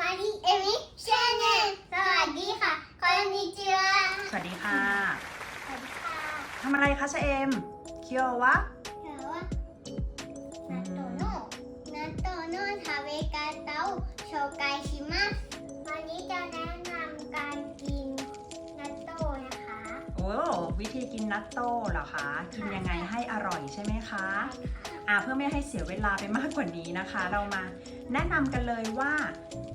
มาริเอมิชแนลสวัสดีค่ะคอนนิจิวะสวัสดีค่ะสวัสดีค่ะทำอะไรคะชะเอม เคียววะแต่ว่านาโตโน่นาโตโน่ทาเวกาเตาโชไกชิมัสวันนี้จะแนะนำการกินนาโต้นะคะโอ้วิธีกินนัตโต้เหรอคะ กินยังไงให้อร่อยใช่ไหมคะอ่า เพื่อไม่ให้เสียเวลาไปมากกว่านี้นะคะ เรามาแนะนำกันเลยว่า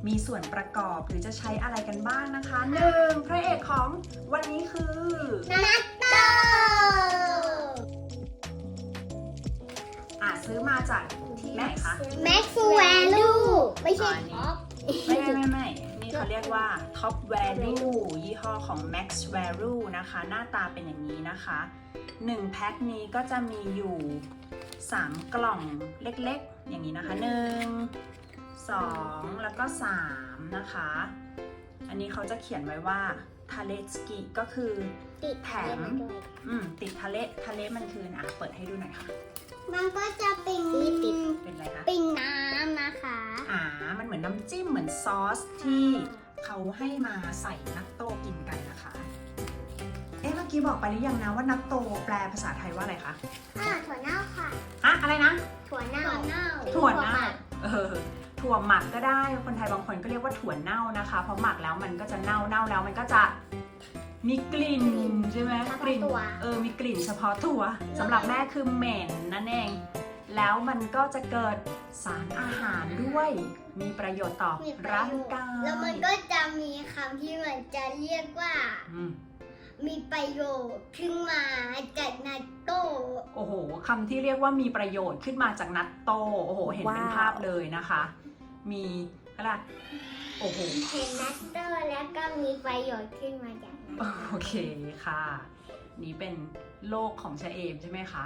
มีส่วนประกอบหรือจะใช้อะไรกันบ้างนะคะหนึ่งพระเอกของวันนี้คือนาโต้อ่าซื้อมาจากที่ไหนคะแม็กซ์แวลูไม่ใช่อ๋อท็อปไม่ไม่ไม่ไม่นี่เขาเรียกว่า Top Value ยี่ห้อของ Max Value นะคะ หน้าตาเป็นอย่างนี้นะคะ 1 แพ็คนี้ก็จะมีอยู่ 3 กล่องเล็กๆ อย่างนี้นะคะ 1 2 แล้วก็ 3 นะคะ อันนี้เขาจะเขียนไว้ว่าทาเลสกิก็คือติดแถมอืมติดทะเลทะเลมันคืออะเปิดให้ดูหน่อยค่ะ มันก็จะเป็นเป็นอะไรคะเป็นน้ำนะคะอ่ามันเหมือนน้ำจิ้มเหมือนซอสที่เขาให้มาใส่นัตโตกินกันนะคะ เอ๊ะเมื่อกี้บอกไปหรือยังนะว่านัตโตแปลภาษาไทยว่าอะไรคะอ่าถั่วเน่าค่ะ อะอะไรนะถั่วเน่าถั่วเน่าถั่วเน่าเออถั่วหมักก็ได้ คนไทยบางคนก็เรียกว่าถั่วเน่านะคะ เพราะหมักแล้วมันก็จะเน่าเน่าแล้วมันก็จะมีกลิ่นใช่ไหมกลิ่นเออมีกลิ่นเฉพาะตัวสำหรับแม่คือเหม็นนั่นเอง แล้วมันก็จะเกิดสารอาหารด้วย มีประโยชน์ต่อมีประร่างโยชน์กายแล้วมันก็จะมีคำที่มันจะเรียกว่าอื มมีประโยชน์ขึ้นมาจากนาโต้โอ้โหคำที่เรียกว่ามีประโยชน์ขึ้นมาจากนัตโตโอ้โห เห็นเป็นว้าว ภาพเลยนะคะ มีอะไรโอ้โห เห็นนาโต้แล้วก็มีประโยชน์ขึ้นมาจากนาโต้โอเคค่ะ นี่เป็นโลกของชะเอมใช่ไหมคะ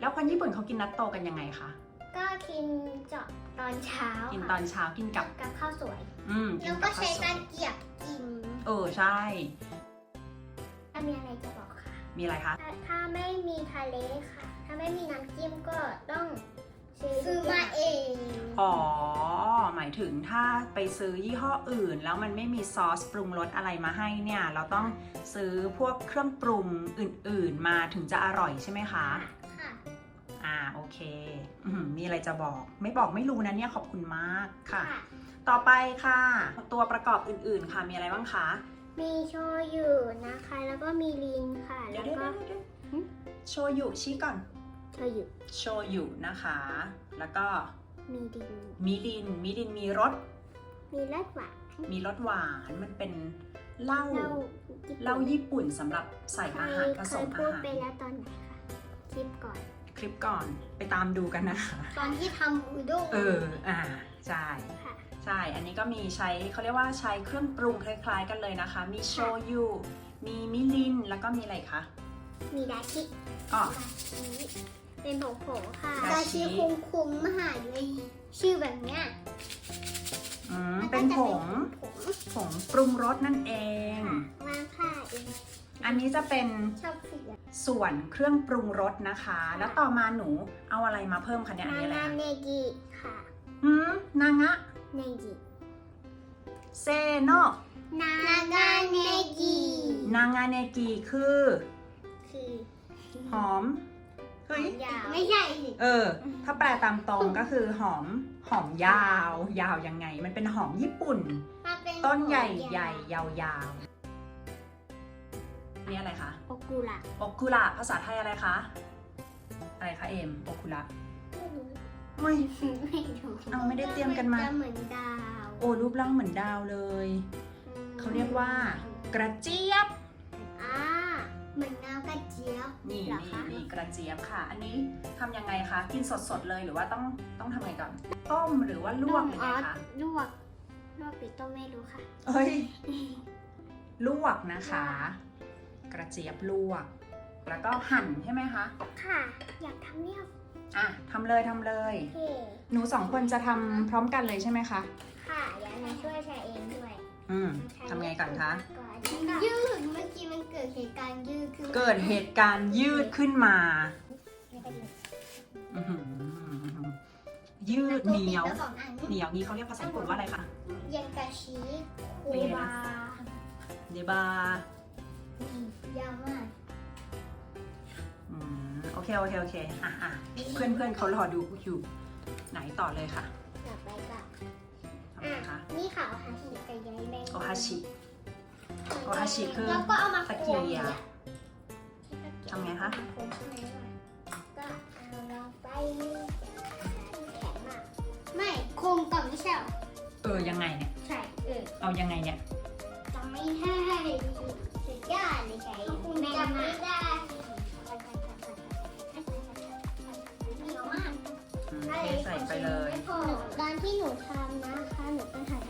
แล้วคนญี่ปุ่นเขากินนัตโตกันยังไงคะ ก็กินเจาะตอนเช้ากินค่ะตอนเช้ากินกับ กับข้าวสวย อืมกิแล้วนก็กับข้าใช้วสวตะเกียบกิน เออใช่ถ้า มีอะไรจะบอกค่ะ มีอะไรคะถ้าถ้าไม่มีทะเลค่ะ ถ้าไม่มีน้ำจิ้มก็ต้องซื้อมาเอง อ๋อ หมายถึงถ้าไปซื้อยี่ห้ออื่น แล้วมันไม่มีซอสปรุงรสอะไรมาให้เนี่ย เราต้องซื้อพวกเครื่องปรุงอื่น ๆ มาถึงจะอร่อยใช่ไหมคะ ค่ะ อ่า โอเคอืมมีอะไรจะบอก ไม่บอกไม่รู้นะเนี่ยขอบคุณมากค่ะค่ะต่อไปค่ะ ตัวประกอบอื่น ๆ ค่ะ มีอะไรบ้างคะ มีโชยุนะคะ แล้วก็มีลินค่ะ เดี๋แล้ยววเดี๋ยวก็เดี๋ยวหึ โชยุชี้ก่อน โชยุโชยุนะคะ แล้วก็มีดิน มิริน มิรินมีรส มีรสหวานมีรสหวาน มันเป็นเหล้า เราเหล้าญี่ปุ่นสำหรับใส่อาหารผเคสยมพูอาดหาร ไปแล้วตอนไหนคะคลิปก่อน คลิปก่อนไปตามดูกันนะคะ ตอนที่ทำอุด้งเออ อ่า ใช่ ค่ะ ใช่ อันนี้ก็มีใช้เขาเรียกว่าใช้เครื่องปรุงคล้ายๆ กันเลยนะคะ มีโชยุ มีมิริน แล้วก็มีอะไรคะ มีดาชิอ๋อดาชิเป็นผงผงๆค่ะดาดาชิชิคุงคุงมหาเลยชื่อแบบเนี้ยอืมมัก็เป็นจะผงผง ผงปรุงรสนั่นเองค่ะวางผ้าเองอันนี้จะเป็นชอบเสียงส่วนเครื่องปรุงรสนะคะ แล้วต่อมาหนูเอาอะไรมาเพิ่มคะเนี่ยอันนานี้อะไรนาคะเนกิค่ะหืมนางะ เนกิเซโนนางาเนกินางาเนกิคือคือหอมเฮ้ยยาวไม่ใช่สิเออ ถ้าแปลตามตรงก็คือหอมหอมยาว ยาวยังไง มันเป็นหอมญี่ปุ่นมันเป็นต้นใหญ่ของใหญ่ยาวยาวนี่อะไรคะโอกุระโอคุระภาษาไทยอะไรคะ อะไรคะเอมโอคุระไม่ ไม่รู้เอาไม่ได้เตรียมกันมาจะเหมือนดาวโอ้รูปร่างเหมือนดาวเลย เขาเรียกว่า กระเจี๊ยบ อ่าเหมือนน้ำกระเจี๊ยบนี่เหรอนี่คะนี่กระเจี๊ยบค่ะ อันนี้ทำยังไงคะ กินสดๆเลยหรือว่าต้องต้องทำไงก่อน ต้มหรือว่าลวกหรือไงคะ ลวกลวกหรือต้มไม่รู้ค่ะ เอ้ย ลวกนะคะ กระเจี๊ยบลวก แล้วก็หั่นใช่ไหมคะ ค่ะ อยากทำเนี่ย อะทำเลยทำเลย โอเคหนูสองคนจะทำพร้อมกันเลยใช่ไหมคะ ค่ะเดี๋ยวนาช่วยแชร์เองด้วยอืมทำไงก่อนคะยืดเมื่อกี้มันเกิดเหตุการณ์ยืดขึ้นมาเกิดเหตุการณ์ยืดขึ้นมาแล้วก็ยืดอื้อหือยืดเหนียว แล้วสองอันเหนียวนี้เขาเรียกภาษาญี่ปุ่นว่าอะไรคะ ยังกระชชิคูเป็นไงบานะเดบายาวมากอืมโอเคโอเคโอเคอะอะเพื่อนเพื่อนเขารอดูอยู่ไหนต่อเลยค่ะต่อไปก็ทำไมคะ นี่ค่ะโอฮาชิกับยายแดงโอฮาชิ โอฮาชิคือแล้วก็เอามาตะเกียบทำไงคะก็เอาลงไปแข็งมากไม่โคมก่อนไม่ใช่เหรอเออยังไงเนี่ยใช่เออเอายังไงเนี่ยจำไม่ได้สุดยอดเลยใช่คุณจำไม่ได้ เทใส่ไปเลยตอนที่หนูทำนะคะหนูต้องทำ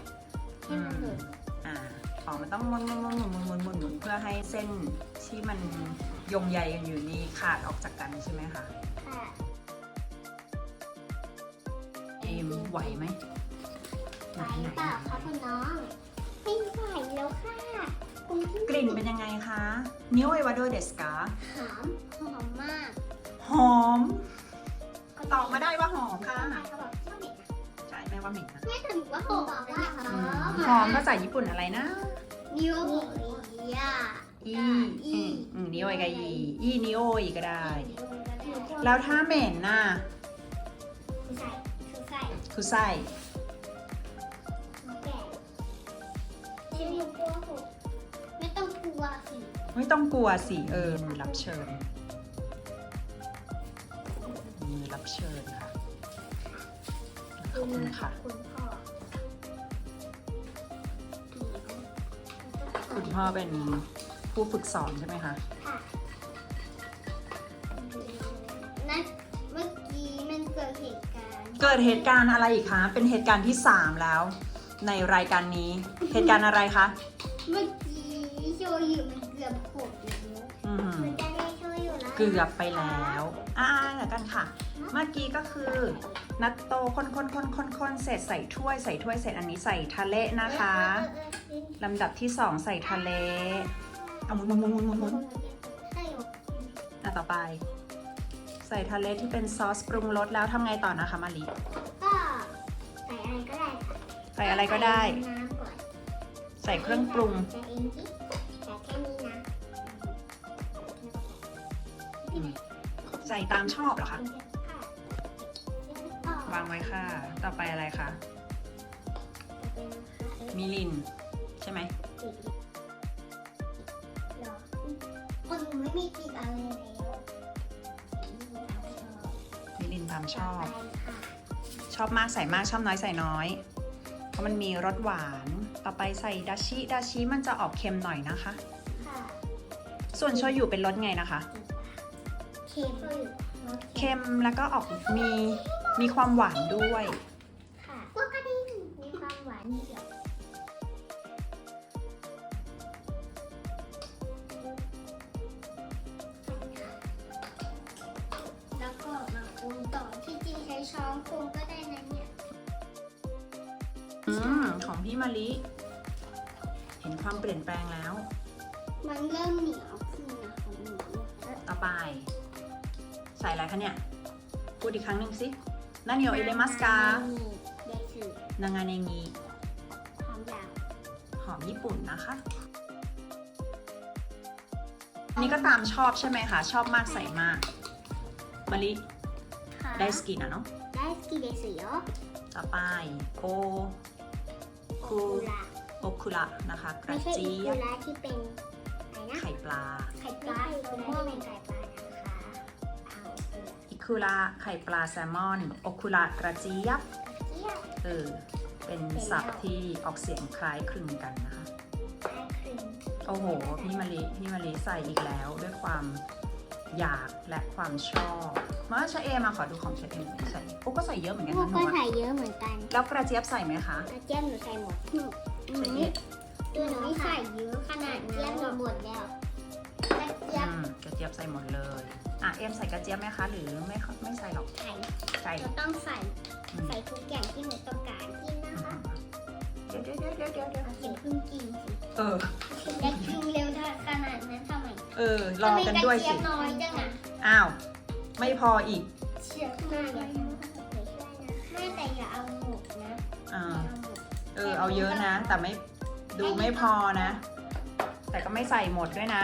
ให้มันหลุดอ่าอ๋อมันต้องหมุนหมุนหมุนหมุนหมุนหมุนหมุนเพื่อให้เส้นที่มันโยงใยกันอยู่นี่ขาดออกจากกันใช่ไหมคะค่ะเอมไหวไหมไหวเปล่าคะคุณน้องไม่ไหวแล้วค่ะคุณพี่กลิ่นเป็นยังไงคะนิโอเอวาโดเดสกาหอมหอมมาก หอมตอบมาได้ว่าหาหม็นนะแม่ถึงว่าหอมว่าหอือมมหอมภาษาญี่ปุ่นอะไรนะนิวยาอีอีอืมอืมนิโอเอกับอีอีนิโออีก็ได้ แล้วถ้าเหม็นน่ะคือใส่คือใส่คือไส้แก่ที่หนูกลัวหกไม่ต้องกลัวสิ ไม่ต้องกลัวสิ เออมือรับเชิญ มือรับเชิญค่ะ คุณค่ะคุณพ่อคุณพ่อเป็นผู้ฝึกสอนใช่ไหมคะค่ะนั่นเมื่อกี้มันเกิดเหตุการณ์ เกิดเหตุการณ์อะไรอีกคะ เป็นเหตุการณ์ที่3แล้ว ในรายการนี้ เหตุการณ์อะไรคะ เมื่อกี้โชยุมันเกือบหกแล้วอืมมันจะได้โชยุแล้ว เกือบไปแล้วอ่าเดี๋ยวกันค่ะ เมื่อกี้ก็คือนัตโตคนคนคนคนคนเสร็จใส่ถ้วยใส่ถ้วยเสร็จอันนี้ใส่ทะเลนะคะลำดับที่2ใส่ทะเลเอาหมุนหมุนหมุนหมุนหมุนหมุนใช่หรออะต่อไป ใส่ทะเลที่เป็นซอสปรุงรสแล้วทำไงต่อนะคะมารีก็ใส่อะไรก็ได้ค่ะใส่อะไรก็ได้ น้ำก่อนใส่เครื่องปรุง ใส่เองสิ ใส่ตามชอบเหรอคะค่ะวางไว้ค่ะ ต่อไปอะไรคะมิลิน ใช่ไหมหรอคนหนูไม่มีกลิ่นอะไรแล้วมิลินตามชอบต่ไปค่ะชอบมากใส่มากชอบน้อยใส่น้อย เพราะมันมีรสหวาน ต่อไปใส่ดาชิดาชิมันจะออกเค็มหน่อยนะคะค่ะส่วนโชยุเป็นรสไงนะคะเค็มเค็มแล้วก็ออกมีมีความหวานด้วย ค่ะพวกกระดิ่งมีความหวานเดียวแล้วก็มาปรุงต่อที่จริงใช้ช้อนปรุงก็ได้นะเนี่ย อืมของพี่มาลิเห็นความเปลี่ยนแปลงแล้ว มันเริ่มเหนียวขึ้นนะของหนูเนี่ยต่อไป ใส่อะไรคะเนี่ย พูดอีกครั้งหนึ่งสินานิโอเอเลมัสกาเดซึนางาเนงีความยาวหอมญี่ปุ่นนะคะอันนี้ก็ตามชอบใช่ไหมคะ ชอบมากใส่มากมาลิค่ะได้สกินอะเนาะได้สกีเดซึโยต่อไปโอคูระโอคุระนะคะกไม่ระใช่อีเจี๊ยกุบระที่เป็นอะไรนะไข่ปลาไข่ปลาคือว่าเป็นไข่ปลา คุระไข่ปลาแซลมอนโอคุระกระเจี๊ยบเจียวเออเป็นศัพท์ที่ออกเสียงคล้ายคลึงกันนะคะแป้งครีมโอ้โห พี่มะลิพี่มะลิใส่อีกแล้วด้วยความอยากและความชอบมาชะเอมาขอดูของชะเอมใส่โอ้ก็ใส่เยอะเหมือนกันพวกนะหก็นูอะใส่เยอะเหมือนกัน แล้วกระเจี๊ยบใส่ไหมคะ กระเจี๊ยบหนูใส่หมดหนูใส่เยอะตัวหนูไม่ใส่เยอะขนาดนั้นกระเจี๊ยบหนูหมดแล้ว กระเจี๊ยอืบมกระเจี๊ยบใส่หมดเลย อะเอ็มใส่กระเจี๊ยบไหมคะ หรือไม่ไม่ใส่หรอกไข่ใส่เราต้องใส่อืมใส่ทุกอย่างที่หนูต้องการกินนะคะเดี๋ยวเดี๋ยวเดี๋ยวเดี๋ยวเดี๋ยวเดี๋ยวเก็บเพิ่งกินสิเออและกินเร็วขนาดนั้นทำไมเออรอกันด้วยทำไมกระสิเจี๊ยบน้อยจังอะอ้าว ไม่พออีกเชื่อมากเลยไม่แต่อย่าเอาหมดนะอ่าอย่าเอาหมดเออเอาเยอะนะ แต่ไม่ดูไม่พอนะ แต่ก็ไม่ใส่หมดด้วยนะ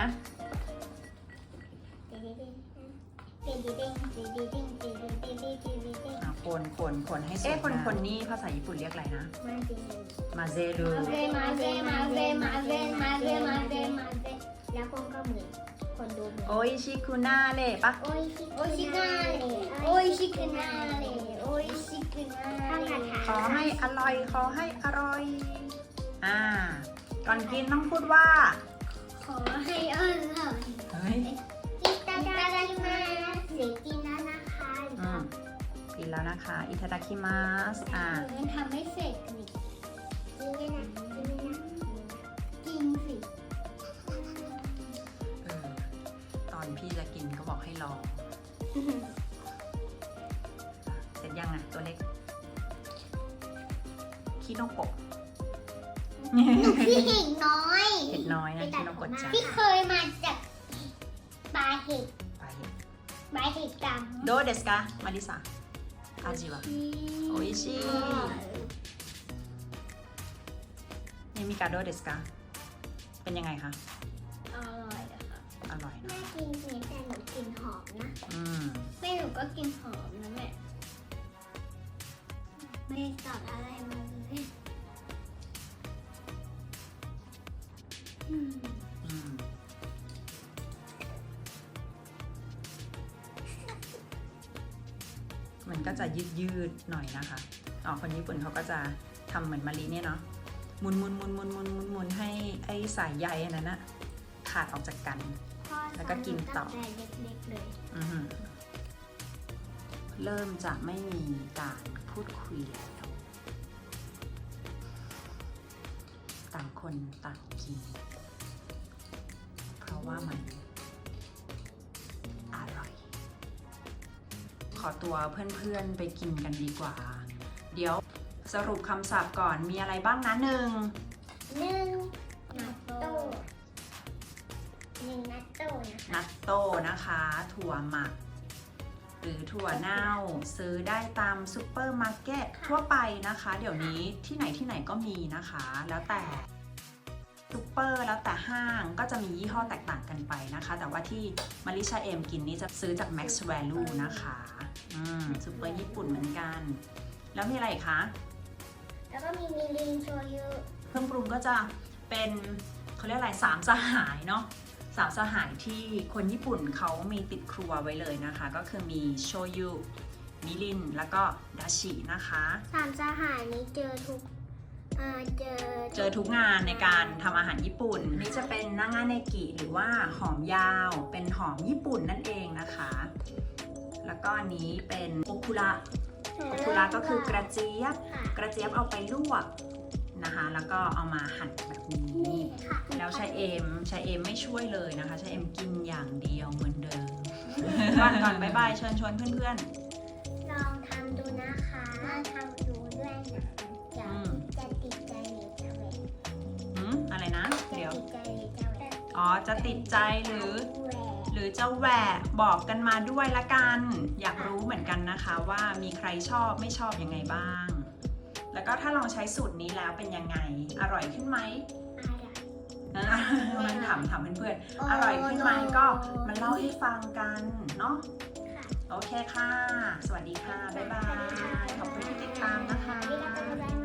อะคนคนคนให้สุดเอ๊ะคนคนนี่ภาษาญี่ปุ่นเรียกอะไรนะ มาเซรูมาเซมาเซมาเซมาเซมาเซมาเซแล้วคนก็เหมือนคนดูเหมือนโออิชิคุนาเล่ปะโอ้ยชิโอ้ยชิคาเลโอ้ยชิคานาเลโอ้ยชิคานาเลขอให้อร่อยขอให้อร่อย อ่า ก่อนกินต้องพูดว่า นะคะอิทาดาคิมัสอ่ามันทำไม่เสร็จนี่กินกันนะกินกันนะกินสิเออตอนพี่จะกินก็บอกให้รอเสร็จยังอะตัวเล็กคิโนโกะพี่เห็นน้อยเผ็ดน้อยนะคิโนโกะจ้าพี่เคยมาจากบาเห็ดไปบาเห็ดกังโดเดสกามาริสา อาจิวะโอ้ยชินี่มีกาโดเดสกาเป็นยังไงคะอร่อยอะค่ะอร่อยเนแม่อะกินเนี้แต่หนูกินหอมนะอืมแม่หนูก็กินหอมนะแม่ไม่ได้สอนอะไรมาเลยอืมอืม ก็จะยืดยืดๆหน่อยนะคะอ๋อคนญี่ปุ่นเขาก็จะทำเหมือนมารีเนี่ยเนาะหมุนหมุนหมุนหมุนหมุนหมุนหมุนให้ไอ้สายใยอันนั้นนะขาดออกจากกันพ่อแล้วก็กินต่อสนหตั้งแต่เล็กๆเลยอือหือเริ่มจะไม่มีการพูดคุยแล้วต่างคนต่างกิน เพราะว่ามัน อตัวเพื่อนๆไปกินกันดีกว่า เดี๋ยวสรุปคำศัพท์ก่อนมีอะไรบ้างนะหนึ่งหนึ่งนัตโต้หนึ่งนัตโต้นะคะนัตโต้นะคะ ถั่วหมัก หรือถั่วเน่าซื้อได้ตามซูเปอร์มาร์เก็ตทั่วไปนะคะ เดี๋ยวนี้ที่ไหนที่ไหนก็มีนะคะ แล้วแต่ซูเปอร์แล้วแต่ห้างก็จะมียี่ห้อแตกต่างกันไปนะคะ แต่ว่าที่มาริชาเอมกินนี่จะซื้อจาก Max Value นะคะ อืมซูเปอร์ญี่ปุ่นเหมือนกัน แล้วมีอะไรอีกคะ แล้วก็มีมิรินโชยุเครื่องปรุงก็จะเป็นเขาเรียกอะไรสามสหายเนาะสามสหายที่คนญี่ปุ่นเขามีติดครัวไว้เลยนะคะ ก็คือมีโชยุมิรินแล้วก็ดาชินะคะสามสหายนี้เจอทุกอ่าเจอเจอทุกงานในการทำอาหารญี่ปุ่น นี่จะเป็นนางาเนกิหรือว่าหอมยาว เป็นหอมญี่ปุ่นนั่นเองนะคะ แล้วก็อันนี้เป็นโอคุระโอคุระก็คือกระเจี๊ยบค่ะกระเจี๊ยบเอาไปลวกนะคะ แล้วก็เอามาหั่นแบบนี้นี่ค่ะแล้วชาเอมชาเอมไม่ช่วยเลยนะคะชาเอมกินอย่างเดียวเหมือนเดิมก่อนก่อนบายบายเชิญชวนเพื่อนลองทำดูนะคะลองทำดูด้วยนะจะอืมจะติดใจหรือจะแหวกๆหืมอะไรนะจะเดี๋ยวติดใจหรือจะแหวกอ๋อ จะติดใจหรือแหวกหรือจะแหวะบอกกันมาด้วยละกัน อยากรู้เหมือนกันนะคะว่ามีใครชอบไม่ชอบยังไงบ้าง แล้วก็ถ้าลองใช้สูตรนี้แล้วเป็นยังไง อร่อยขึ้นไหมอะไรนะมันถามถามเพื่อนๆ อร่อยขึ้นไหมก็มาเล่าให้ฟังกันเนาะค่ะโอเคค่ะ สวัสดีค่ะ บ๊ายบาย ขอบคุณที่ติดตามนะคะ